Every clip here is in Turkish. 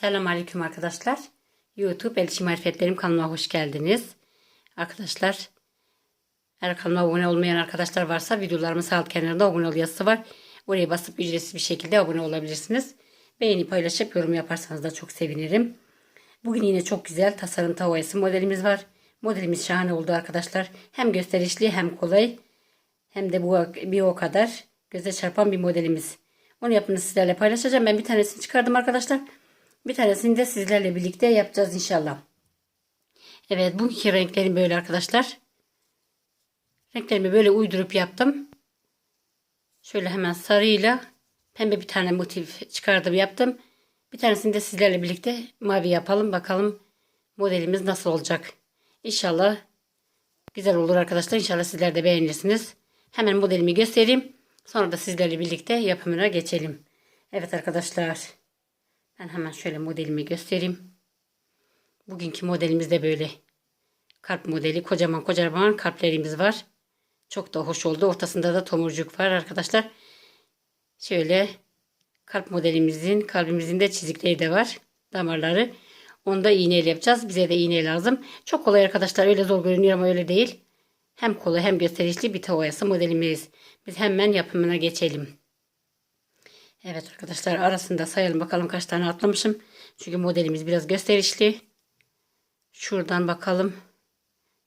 Selamünaleyküm arkadaşlar. YouTube Elçi Marifetlerim kanalıma hoş geldiniz. Arkadaşlar eğer kanalıma abone olmayan arkadaşlar varsa videolarımın sağ alt kenarında abone ol yazısı var. Oraya basıp ücretsiz bir şekilde abone olabilirsiniz. Beğeni paylaşıp yorum yaparsanız da çok sevinirim. Bugün yine çok güzel tasarım tavayası modelimiz var. Modelimiz şahane oldu arkadaşlar. Hem gösterişli hem kolay hem de bu bir o kadar göze çarpan bir modelimiz. Onu yapımını sizlerle paylaşacağım. Ben bir tanesini çıkardım arkadaşlar. Bir tanesini de sizlerle birlikte yapacağız inşallah. Evet bugünkü renklerim böyle arkadaşlar. Renklerimi böyle uydurup yaptım. Şöyle hemen sarıyla pembe bir tane motif çıkardım yaptım. Bir tanesini de sizlerle birlikte mavi yapalım. Bakalım modelimiz nasıl olacak. İnşallah güzel olur arkadaşlar. İnşallah sizler de beğenirsiniz. Hemen modelimi göstereyim. Sonra da sizlerle birlikte yapımına geçelim. Evet arkadaşlar. Ben hemen şöyle modelimi göstereyim. Bugünkü modelimiz de böyle. Kalp modeli. Kocaman kocaman kalplerimiz var. Çok da hoş oldu. Ortasında da tomurcuk var arkadaşlar. Şöyle kalp modelimizin kalbimizin de çizikleri de var. Damarları. Onu da iğneyle yapacağız. Bize de iğne lazım. Çok kolay arkadaşlar. Öyle zor görünüyor ama öyle değil. Hem kolay hem gösterişli bir tavayası modelimiz. Biz hemen yapımına geçelim. Evet arkadaşlar arasında sayalım bakalım kaç tane atlamışım. Çünkü modelimiz biraz gösterişli. Şuradan bakalım.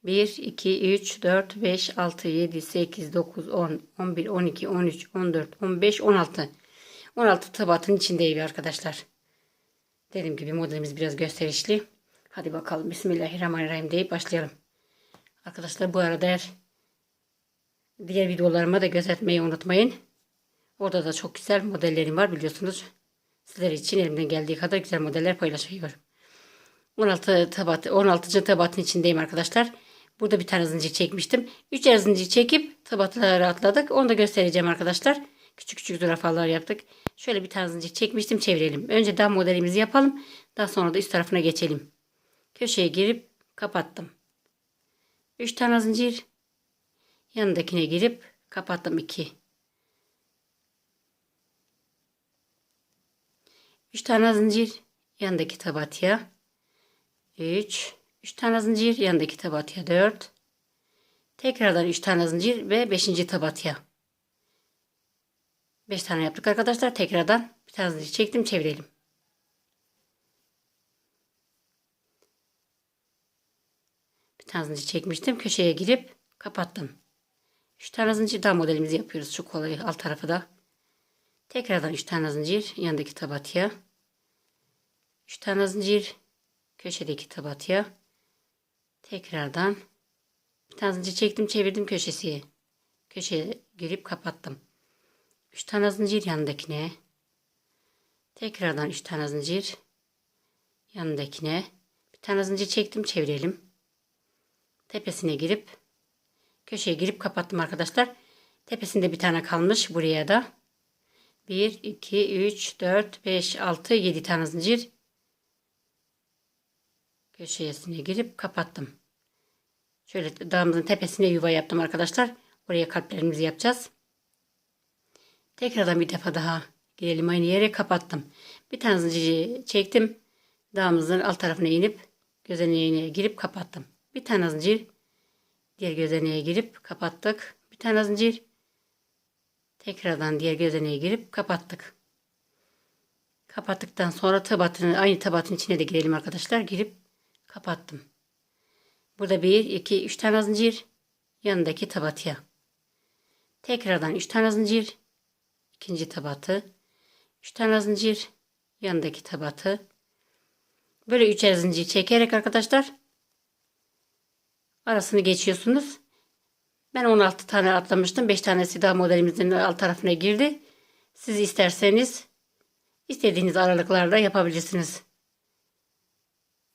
1, 2, 3, 4, 5, 6, 7, 8, 9, 10, 11, 12, 13, 14, 15, 16. 16 tabatın içindeyim arkadaşlar. Dediğim gibi modelimiz biraz gösterişli. Hadi bakalım. Bismillahirrahmanirrahim deyip başlayalım. Arkadaşlar bu arada diğer videolarıma da göz etmeyi unutmayın. Orada da çok güzel modellerim var biliyorsunuz. Sizler için elimden geldiği kadar güzel modeller paylaşıyorum. 16 tabat 16. tabatın içindeyim arkadaşlar. Burada bir tane zincir çekmiştim. 3 zincir çekip tabatları atladık. Onu da göstereceğim arkadaşlar. Küçük küçük zürafalar yaptık. Şöyle bir tane zincir çekmiştim. Çevirelim. Önce dam modelimizi yapalım. Daha sonra da üst tarafına geçelim. Köşeye girip kapattım. 3 tane zincir. Yanındakine girip kapattım 2. 3 tane zincir yanındaki tabatıya 3 3 tane zincir yanındaki tabatıya 4 tekrardan 3 tane zincir ve 5. tabatıya 5 tane yaptık arkadaşlar. Tekrardan bir tane zincir çektim çevirelim. Bir tane zincir çekmiştim köşeye girip kapattım. 3 tane zincir daha modelimizi yapıyoruz çok kolay alt tarafı da Tekrardan 3 tane zincir yanındaki tabatıya. 3 tane zincir köşedeki tabatıya. Tekrardan bir tane zincir çektim çevirdim köşesiye. Köşeye girip kapattım. 3 tane zincir yanındakine. Tekrardan 3 tane zincir yanındakine. Bir tane zincir çektim çevirelim. Tepesine girip köşeye girip kapattım arkadaşlar. Tepesinde bir tane kalmış buraya da. 1, 2, 3, 4, 5, 6, 7 tane zincir. Köşesine girip kapattım. Şöyle dağımızın tepesine yuva yaptım arkadaşlar. Oraya kalplerimizi yapacağız. Tekrardan bir defa daha girelim aynı yere kapattım. Bir tane zincir çektim. Dağımızın alt tarafına inip gözeneğine girip kapattım. Bir tane zincir diğer gözeneğe girip kapattık. Bir tane zincir Tekrardan diğer gözeneğe girip kapattık. Kapattıktan sonra tabatını aynı tabatın içine de girelim arkadaşlar. Girip kapattım. Burada 1, 2, 3 tane zincir. Yanındaki tabatıya. Tekrardan 3 tane zincir. ikinci tabatı. 3 tane zincir. Yanındaki tabatı. Böyle üçer zincir çekerek arkadaşlar arasını geçiyorsunuz. Ben 16 tane atlamıştım. 5 tanesi daha modelimizin alt tarafına girdi. Siz isterseniz istediğiniz aralıklarla yapabilirsiniz.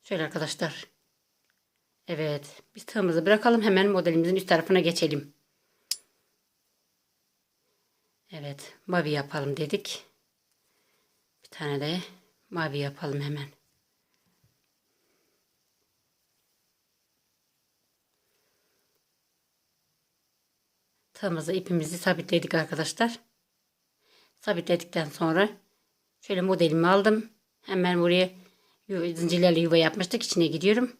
Şöyle arkadaşlar. Evet. Biz tığımızı bırakalım. Hemen modelimizin üst tarafına geçelim. Evet. Mavi yapalım dedik. Bir tane de mavi yapalım hemen. Tığımızı ipimizi sabitledik arkadaşlar. Sabitledikten sonra şöyle modelimi aldım. Hemen buraya zincirlerle yuva yapmıştık. İçine gidiyorum.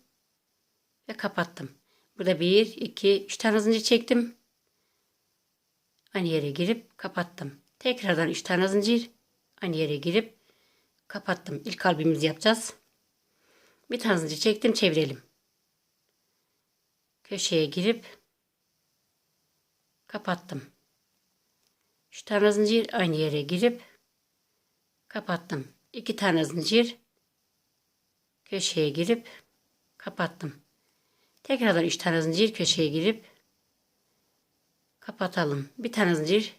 Ve kapattım. Burada bir, iki, üç tane zincir çektim. Aynı yere girip kapattım. Tekrardan üç tane zincir. Aynı yere girip kapattım. İlk kalbimizi yapacağız. Bir tane zincir çektim. Çevirelim. Köşeye girip kapattım. Üç tane zincir aynı yere girip kapattım. İki tane zincir köşeye girip kapattım. Tekrardan üç tane zincir köşeye girip kapatalım. Bir tane zincir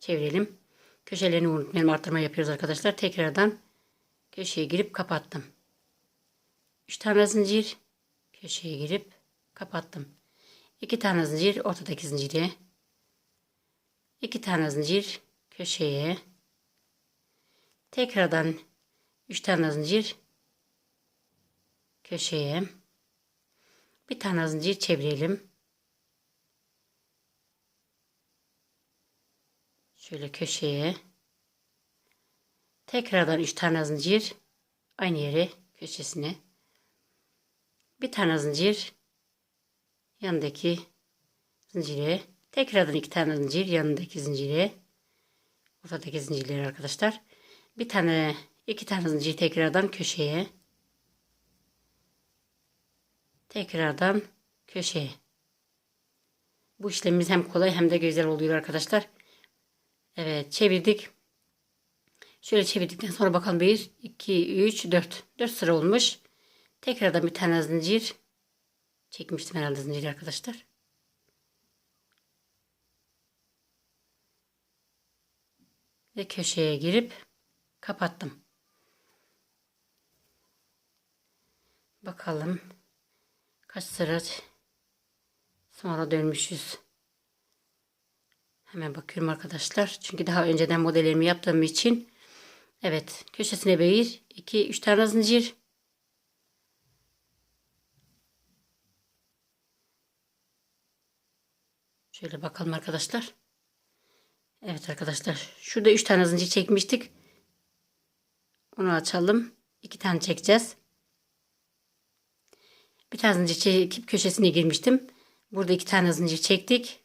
çevirelim. Köşelerini unutmayalım. Arttırma yapıyoruz arkadaşlar. Tekrardan köşeye girip kapattım. Üç tane zincir köşeye girip kapattım. İki tane zincir ortadaki zincire. İki tane zincir köşeye. Tekrardan üç tane zincir köşeye. Bir tane zincir çevirelim. Şöyle köşeye. Tekrardan üç tane zincir aynı yere köşesine. Bir tane zincir yanındaki zincire. Tekrardan iki tane zincir yanındaki zincire. Ortadaki zincirleri arkadaşlar. Bir tane iki tane zincir tekrardan köşeye. Tekrardan köşeye. Bu işlemimiz hem kolay hem de güzel oluyor arkadaşlar. Evet çevirdik. Şöyle çevirdikten sonra bakalım 1, 2, 3, 4. 4 sıra olmuş. Tekrardan bir tane zincir çekmiştim herhalde zinciri arkadaşlar. Ve köşeye girip kapattım. Bakalım kaç sıra sonra dönmüşüz. Hemen bakıyorum arkadaşlar. Çünkü daha önceden modellerimi yaptığım için. Evet. Köşesine bir, iki, üç tane zincir. Şöyle bakalım arkadaşlar. Evet arkadaşlar. Şurada üç tane zincir çekmiştik. Onu açalım. İki tane çekeceğiz. Bir tane zincir çekip köşesine girmiştim. Burada iki tane zincir çektik.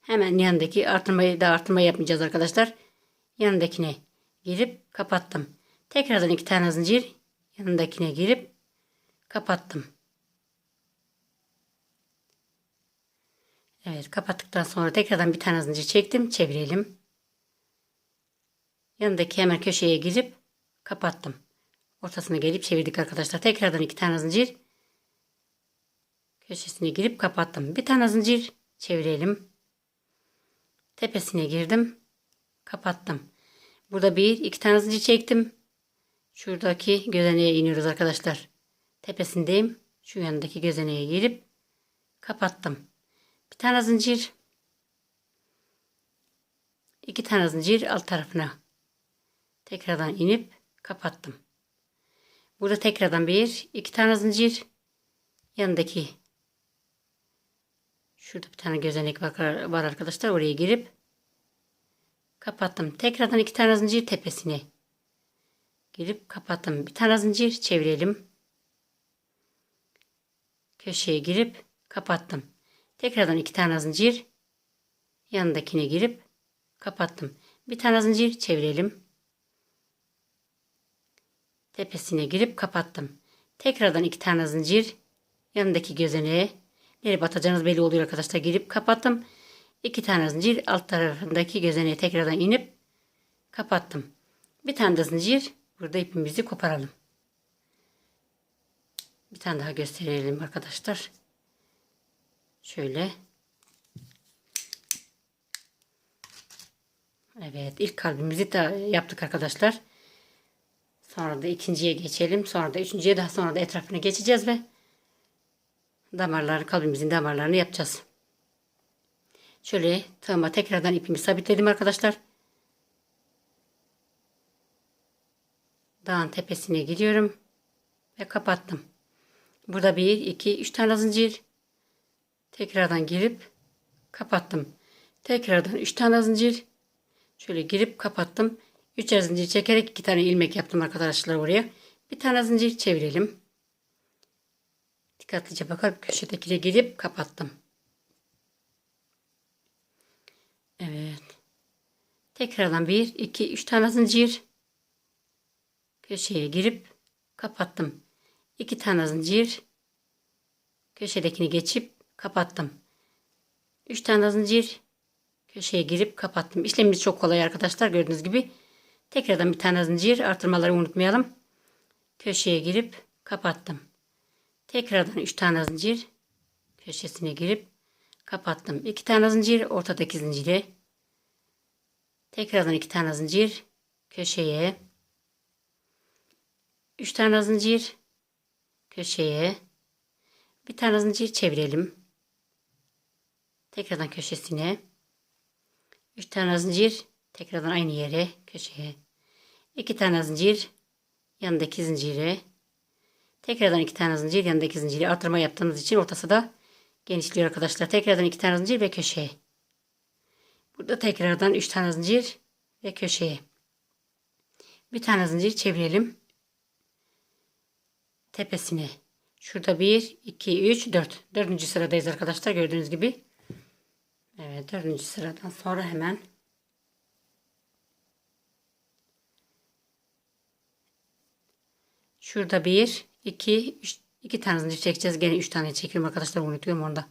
Hemen yanındaki artırmayı da artırma yapmayacağız arkadaşlar. Yanındakine girip kapattım. Tekrardan iki tane zincir yanındakine girip kapattım. Evet kapattıktan sonra tekrardan bir tane zincir çektim. Çevirelim. Yanındaki hemen köşeye girip kapattım. Ortasına gelip çevirdik arkadaşlar. Tekrardan iki tane zincir köşesine girip kapattım. Bir tane zincir çevirelim. Tepesine girdim. Kapattım. Burada bir iki tane zincir çektim. Şuradaki gözeneğe iniyoruz arkadaşlar. Tepesindeyim. Şu yanındaki gözeneğe girip kapattım. Bir tane zincir. iki tane zincir alt tarafına. Tekrardan inip kapattım. Burada tekrardan bir iki tane zincir. Yanındaki Şurada bir tane gözenek var, arkadaşlar. Oraya girip kapattım. Tekrardan iki tane zincir tepesine girip kapattım. Bir tane zincir çevirelim. Köşeye girip kapattım. Tekrardan iki tane zincir yanındakine girip kapattım. Bir tane zincir çevirelim. Tepesine girip kapattım. Tekrardan iki tane zincir yanındaki gözeneğe Nereye batacağınız belli oluyor arkadaşlar. Girip kapattım. İki tane zincir alt tarafındaki gözeneğe tekrardan inip kapattım. Bir tane de zincir. Burada ipimizi koparalım. Bir tane daha gösterelim arkadaşlar. Şöyle. Evet ilk kalbimizi de yaptık arkadaşlar. Sonra da ikinciye geçelim. Sonra da üçüncüye daha sonra da etrafına geçeceğiz ve damarları kalbimizin damarlarını yapacağız. Şöyle tığıma tekrardan ipimi sabitledim arkadaşlar. Dağın tepesine gidiyorum ve kapattım. Burada bir, iki, üç tane zincir. Tekrardan girip kapattım. Tekrardan üç tane zincir. Şöyle girip kapattım. Üçer zincir çekerek iki tane ilmek yaptım arkadaşlar oraya. Bir tane zincir çevirelim. Dikkatlice bakalım köşedekine girip kapattım. Evet. Tekrardan bir, iki, üç tane zincir. Köşeye girip kapattım. İki tane zincir. Köşedekini geçip kapattım. Üç tane zincir. Köşeye girip kapattım. İşlemimiz çok kolay arkadaşlar gördüğünüz gibi. Tekrardan bir tane zincir artırmaları unutmayalım. Köşeye girip kapattım. Tekrardan 3 tane zincir köşesine girip kapattım. 2 tane zincir ortadaki zincire. Tekrardan 2 tane zincir köşeye. 3 tane zincir köşeye. Bir tane zincir çevirelim. Tekrardan köşesine. 3 tane zincir tekrardan aynı yere köşeye. 2 tane zincir yanındaki zincire. Tekrardan iki tane zincir yanındaki zinciri artırma yaptığımız için ortası da genişliyor arkadaşlar. Tekrardan iki tane zincir ve köşeye. Burada tekrardan üç tane zincir ve köşeye. Bir tane zincir çevirelim. Tepesine. Şurada bir, iki, üç, dört. Dördüncü sıradayız arkadaşlar gördüğünüz gibi. Evet dördüncü sıradan sonra hemen Şurada bir, iki, üç, iki tane zincir çekeceğiz. Gene üç tane çekiyorum arkadaşlar unutuyorum onda.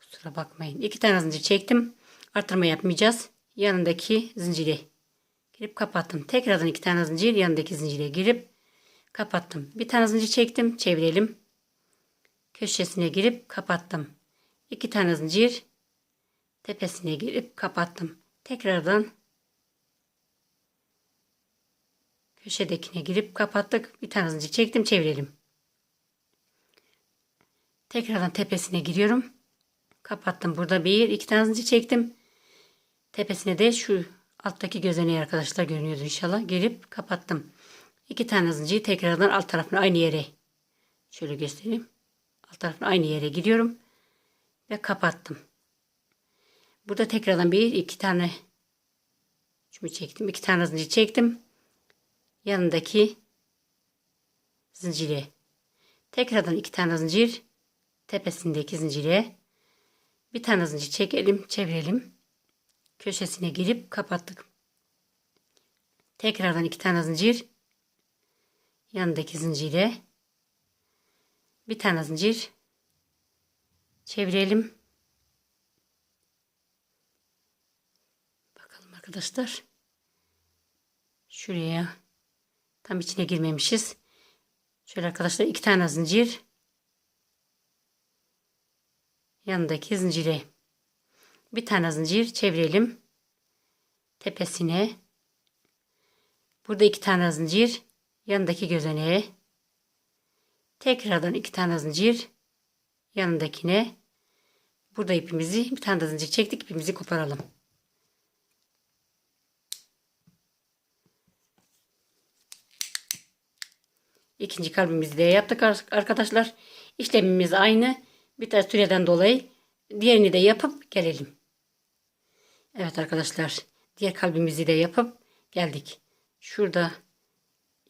Kusura bakmayın. İki tane zincir çektim. Artırma yapmayacağız. Yanındaki zinciri girip kapattım. Tekrardan iki tane zincir yanındaki zincire girip kapattım. Bir tane zincir çektim. Çevirelim. Köşesine girip kapattım. İki tane zincir tepesine girip kapattım. Tekrardan köşedekine girip kapattık. Bir tane zincir çektim çevirelim. Tekrardan tepesine giriyorum. Kapattım. Burada bir iki tane zincir çektim. Tepesine de şu alttaki gözeneği arkadaşlar görünüyordu inşallah. Girip kapattım. İki tane zincir tekrardan alt tarafına aynı yere. Şöyle göstereyim. Alt tarafına aynı yere gidiyorum. Ve kapattım. Burada tekrardan bir iki tane şunu çektim. iki tane zincir çektim yanındaki zincire. Tekrardan iki tane zincir tepesindeki zincire bir tane zincir çekelim, çevirelim. Köşesine girip kapattık. Tekrardan iki tane zincir yanındaki zincire bir tane zincir çevirelim. Bakalım arkadaşlar. Şuraya Tam içine girmemişiz. Şöyle arkadaşlar iki tane zincir. Yanındaki zincire. Bir tane zincir çevirelim. Tepesine. Burada iki tane zincir. Yanındaki gözeneğe. Tekrardan iki tane zincir. Yanındakine. Burada ipimizi bir tane zincir çektik. ipimizi koparalım. İkinci kalbimizi de yaptık arkadaşlar. İşlemimiz aynı. Bir tane süreden dolayı diğerini de yapıp gelelim. Evet arkadaşlar. Diğer kalbimizi de yapıp geldik. Şurada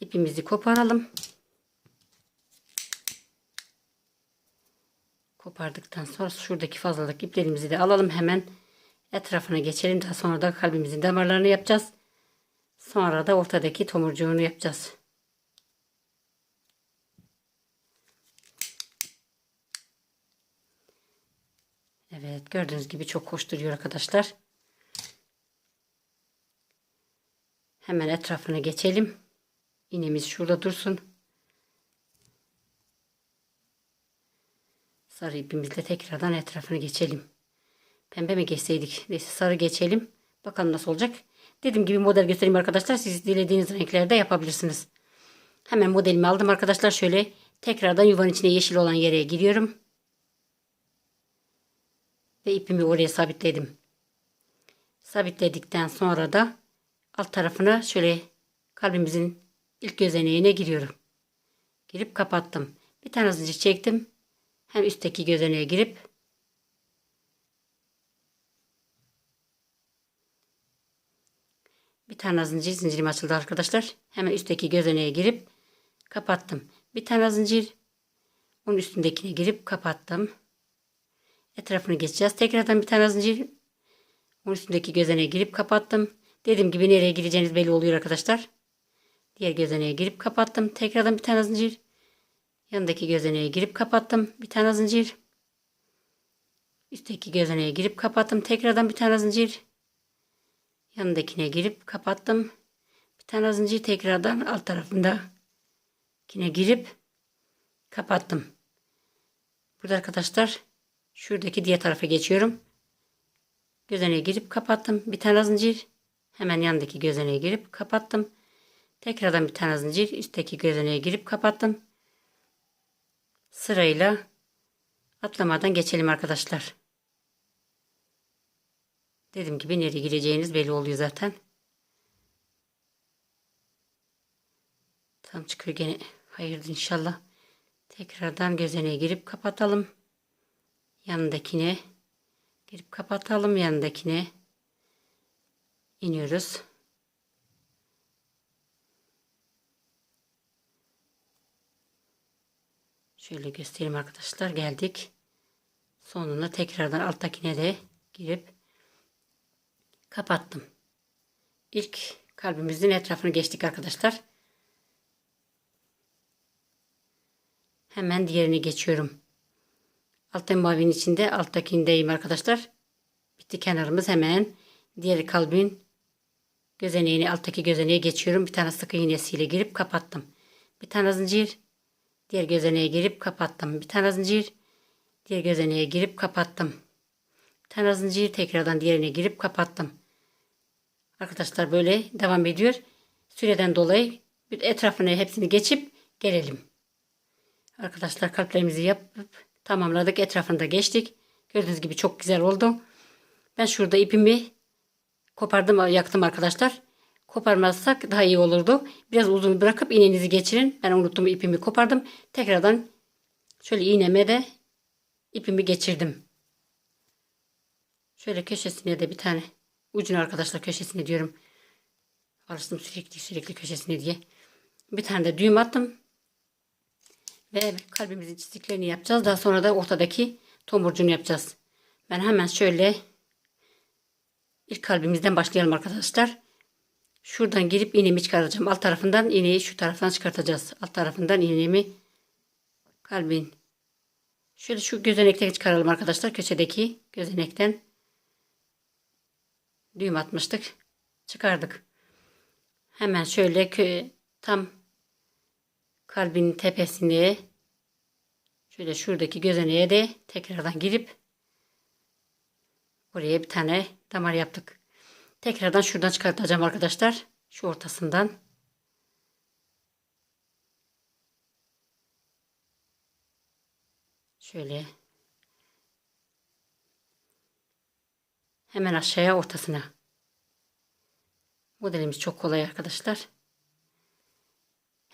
ipimizi koparalım. Kopardıktan sonra şuradaki fazlalık iplerimizi de alalım hemen etrafına geçelim. Daha sonra da kalbimizin damarlarını yapacağız. Sonra da ortadaki tomurcuğunu yapacağız. Evet gördüğünüz gibi çok hoş duruyor arkadaşlar. Hemen etrafına geçelim. İğnemiz şurada dursun. Sarı ipimizle tekrardan etrafını geçelim. Pembe mi geçseydik? Neyse sarı geçelim. Bakalım nasıl olacak. Dediğim gibi model göstereyim arkadaşlar. Siz dilediğiniz renklerde yapabilirsiniz. Hemen modelimi aldım arkadaşlar. Şöyle tekrardan yuvanın içine yeşil olan yere giriyorum ve ipimi oraya sabitledim. Sabitledikten sonra da alt tarafına şöyle kalbimizin ilk gözeneğine giriyorum. Girip kapattım. Bir tane zincir çektim. Hem üstteki gözeneğe girip bir tane zincir zincirim açıldı arkadaşlar. Hemen üstteki gözeneğe girip kapattım. Bir tane zincir. Onun üstündekine girip kapattım. Etrafını geçeceğiz. Tekrardan bir tane zincir. Onun üstündeki gözeneğe girip kapattım. Dediğim gibi nereye gireceğiniz belli oluyor arkadaşlar. Diğer gözeneğe girip kapattım. Tekrardan bir tane zincir. Yanındaki gözeneğe girip kapattım. Bir tane zincir. Üstteki gözeneğe girip kapattım. Tekrardan bir tane zincir. Yanındakine girip kapattım. Bir tane zincir tekrardan alt tarafında yine girip kapattım. Burada arkadaşlar şuradaki diğer tarafa geçiyorum. Gözeneğe girip kapattım. Bir tane zincir. Hemen yanındaki gözeneğe girip kapattım. Tekrardan bir tane zincir. Üstteki gözeneğe girip kapattım. Sırayla atlamadan geçelim arkadaşlar. Dediğim gibi nereye gireceğiniz belli oluyor zaten. Tam çıkıyor gene. Hayırdır inşallah. Tekrardan gözeneğe girip kapatalım. Yanındakine girip kapatalım yanındakine. iniyoruz. Şöyle göstereyim arkadaşlar. Geldik. Sonunda tekrardan alttakine de girip kapattım. İlk kalbimizin etrafını geçtik arkadaşlar. Hemen diğerini geçiyorum. Altta mavinin içinde alttakindeyim arkadaşlar. Bitti kenarımız hemen. Diğer kalbin gözeneğini alttaki gözeneğe geçiyorum. Bir tane sık iğnesiyle girip kapattım. Bir tane zincir. Diğer gözeneğe girip kapattım. Bir tane zincir. Diğer gözeneğe girip kapattım. Bir tane zincir tekrardan diğerine girip kapattım. Arkadaşlar böyle devam ediyor. Süreden dolayı bir etrafını hepsini geçip gelelim. Arkadaşlar kalplerimizi yapıp tamamladık. Etrafında geçtik. Gördüğünüz gibi çok güzel oldu. Ben şurada ipimi kopardım yaktım arkadaşlar. Koparmazsak daha iyi olurdu. Biraz uzun bırakıp iğnenizi geçirin. Ben unuttum ipimi kopardım. Tekrardan şöyle iğneme de ipimi geçirdim. Şöyle köşesine de bir tane ucunu arkadaşlar köşesine diyorum. Alıştım sürekli sürekli köşesine diye. Bir tane de düğüm attım. Ve kalbimizin çiziklerini yapacağız. Daha sonra da ortadaki tomurcuğunu yapacağız. Ben hemen şöyle ilk kalbimizden başlayalım arkadaşlar. Şuradan girip iğnemi çıkaracağım. Alt tarafından iğneyi şu taraftan çıkartacağız. Alt tarafından iğnemi kalbin şöyle şu gözenekten çıkaralım arkadaşlar. Köşedeki gözenekten düğüm atmıştık. Çıkardık. Hemen şöyle tam kalbin tepesine şöyle şuradaki gözeneğe de tekrardan girip buraya bir tane damar yaptık. Tekrardan şuradan çıkartacağım arkadaşlar. Şu ortasından. Şöyle. Hemen aşağıya ortasına. Modelimiz çok kolay arkadaşlar.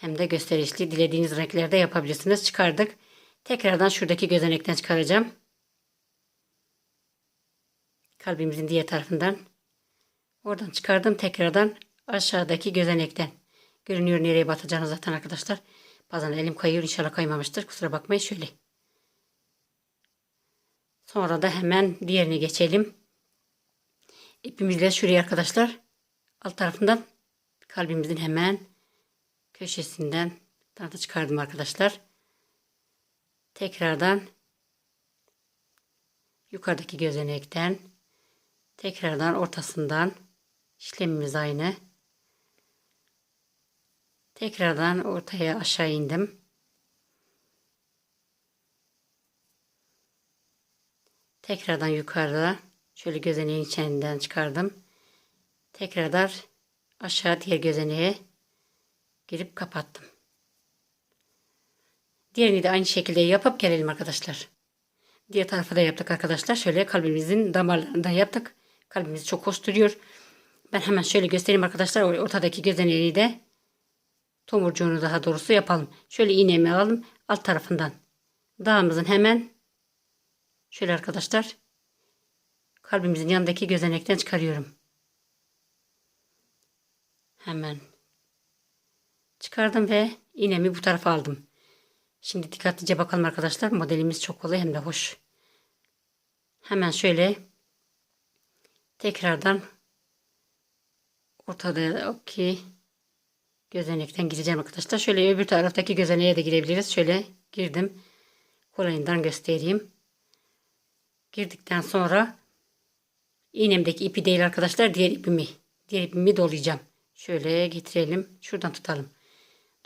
Hem de gösterişli. Dilediğiniz renklerde yapabilirsiniz. Çıkardık. Tekrardan şuradaki gözenekten çıkaracağım. Kalbimizin diğer tarafından. Oradan çıkardım. Tekrardan aşağıdaki gözenekten. Görünüyor nereye batacağını zaten arkadaşlar. Bazen elim kayıyor. İnşallah kaymamıştır. Kusura bakmayın şöyle. Sonra da hemen diğerine geçelim. İpimizle şuraya arkadaşlar. Alt tarafından kalbimizin hemen köşesinden tarafta çıkardım arkadaşlar. Tekrardan yukarıdaki gözenekten tekrardan ortasından işlemimiz aynı. Tekrardan ortaya aşağı indim. Tekrardan yukarıda şöyle gözeneğin içinden çıkardım. Tekrardan aşağı diğer gözeneğe girip kapattım. Diğerini de aynı şekilde yapıp gelelim arkadaşlar. Diğer tarafa da yaptık arkadaşlar. Şöyle kalbimizin damarlarından yaptık. Kalbimiz çok hoş duruyor. Ben hemen şöyle göstereyim arkadaşlar. Ortadaki gözeneğini de tomurcuğunu daha doğrusu yapalım. Şöyle iğnemi alalım alt tarafından. Dağımızın hemen şöyle arkadaşlar kalbimizin yanındaki gözenekten çıkarıyorum. Hemen çıkardım ve iğnemi bu tarafa aldım. Şimdi dikkatlice bakalım arkadaşlar. Modelimiz çok kolay hem de hoş. Hemen şöyle tekrardan ortadaki gözenekten gireceğim arkadaşlar. Şöyle öbür taraftaki gözeneğe de girebiliriz. Şöyle girdim. Kolayından göstereyim. Girdikten sonra iğnemdeki ipi değil arkadaşlar diğer ipimi diğer ipimi dolayacağım. Şöyle getirelim. Şuradan tutalım.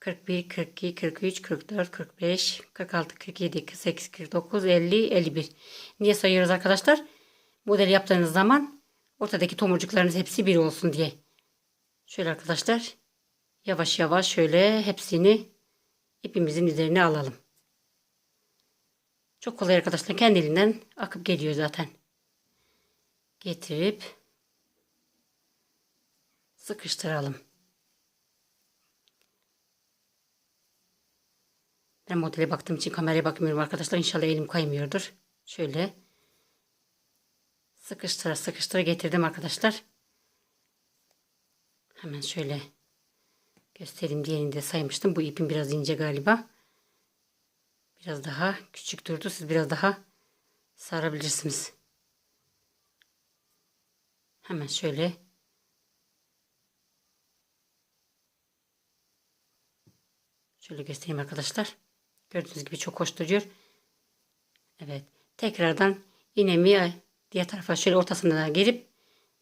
41, 42, 43, 44, 45, 46, 47, 48, 49, 50, 51. Niye sayıyoruz arkadaşlar? Model yaptığınız zaman ortadaki tomurcuklarınız hepsi bir olsun diye. Şöyle arkadaşlar yavaş yavaş şöyle hepsini ipimizin üzerine alalım. Çok kolay arkadaşlar kendiliğinden akıp geliyor zaten. Getirip sıkıştıralım. Ben modele baktığım için kameraya bakmıyorum arkadaşlar. İnşallah elim kaymıyordur. Şöyle sıkıştıra sıkıştıra getirdim arkadaşlar. Hemen şöyle göstereyim. Diğerini de saymıştım. Bu ipim biraz ince galiba. Biraz daha küçük durdu. Siz biraz daha sarabilirsiniz. Hemen şöyle şöyle göstereyim arkadaşlar. Gördüğünüz gibi çok hoş duruyor. Evet. Tekrardan iğnemi diğer tarafa şöyle ortasına girip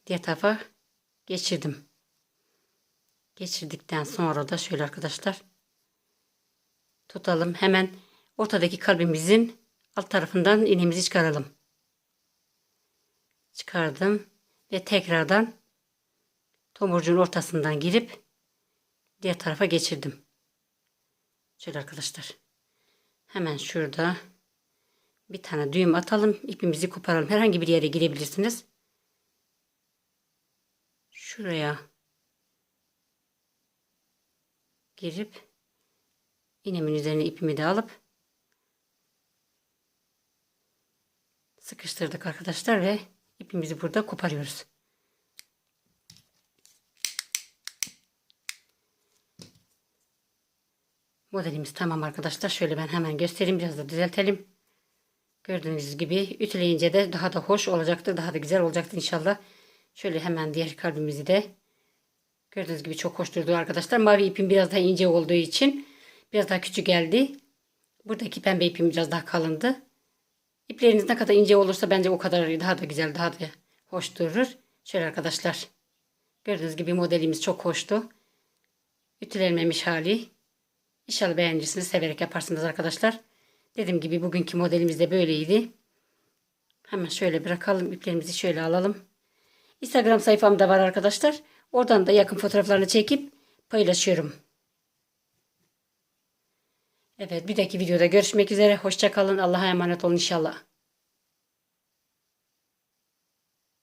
diğer tarafa geçirdim. Geçirdikten sonra da şöyle arkadaşlar tutalım. Hemen ortadaki kalbimizin alt tarafından iğnemizi çıkaralım. Çıkardım ve tekrardan tomurcuğun ortasından girip diğer tarafa geçirdim. Şöyle arkadaşlar. Hemen şurada bir tane düğüm atalım. ipimizi koparalım. Herhangi bir yere girebilirsiniz. Şuraya girip iğnemin üzerine ipimi de alıp sıkıştırdık arkadaşlar ve ipimizi burada koparıyoruz. Modelimiz tamam arkadaşlar. Şöyle ben hemen göstereyim. Biraz da düzeltelim. Gördüğünüz gibi ütüleyince de daha da hoş olacaktır. Daha da güzel olacaktır inşallah. Şöyle hemen diğer kalbimizi de gördüğünüz gibi çok hoş durdu arkadaşlar. Mavi ipim biraz daha ince olduğu için biraz daha küçük geldi. Buradaki pembe ipim biraz daha kalındı. İpleriniz ne kadar ince olursa bence o kadar daha da güzel, daha da hoş durur. Şöyle arkadaşlar. Gördüğünüz gibi modelimiz çok hoştu. Ütülenmemiş hali. İnşallah beğenirsiniz. Severek yaparsınız arkadaşlar. Dediğim gibi bugünkü modelimiz de böyleydi. Hemen şöyle bırakalım. iplerimizi şöyle alalım. Instagram sayfamda var arkadaşlar. Oradan da yakın fotoğraflarını çekip paylaşıyorum. Evet bir dahaki videoda görüşmek üzere. Hoşçakalın. Allah'a emanet olun inşallah.